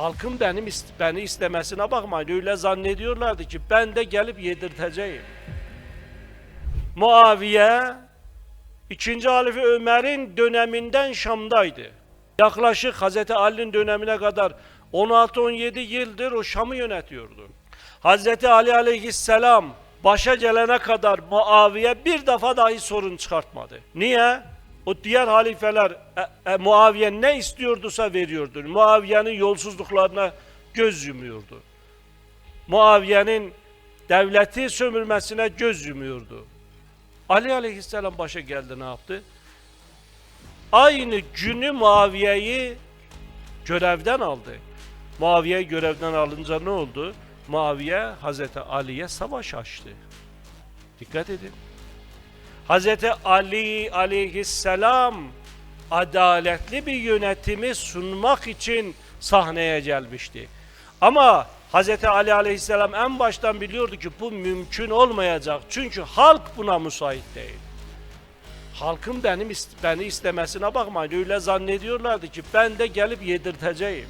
Halkın benim beni istemesine bakmayın. Öyle zannediyorlardı ki ben de gelip yedirteceğim. Muaviye 2. Halife Ömer'in döneminden Şam'daydı. Yaklaşık Hazreti Ali'nin dönemine kadar 16-17 yıldır o Şam'ı yönetiyordu. Hazreti Ali aleyhisselam başa gelene kadar Muaviye bir defa dahi sorun çıkartmadı. Niye? O diğer halifeler e, e, Muaviye ne istiyordusa veriyordu. Muaviye'nin yolsuzluklarına göz yumuyordu. Muaviye'nin devleti sömürmesine göz yumuyordu. Ali aleyhisselam başa geldi ne yaptı? Aynı günü Muaviye'yi görevden aldı. Muaviye görevden alınca ne oldu? Muaviye Hazreti Ali'ye savaş açtı. Dikkat edin. Hazreti Ali aleyhisselam adaletli bir yönetimi sunmak için sahneye gelmişti. Ama Hazreti Ali aleyhisselam en baştan biliyordu ki bu mümkün olmayacak. Çünkü halk buna müsait değil. Halkın benim beni istemesine bakmayın. Öyle zannediyorlardı ki ben de gelip yedirteceğim.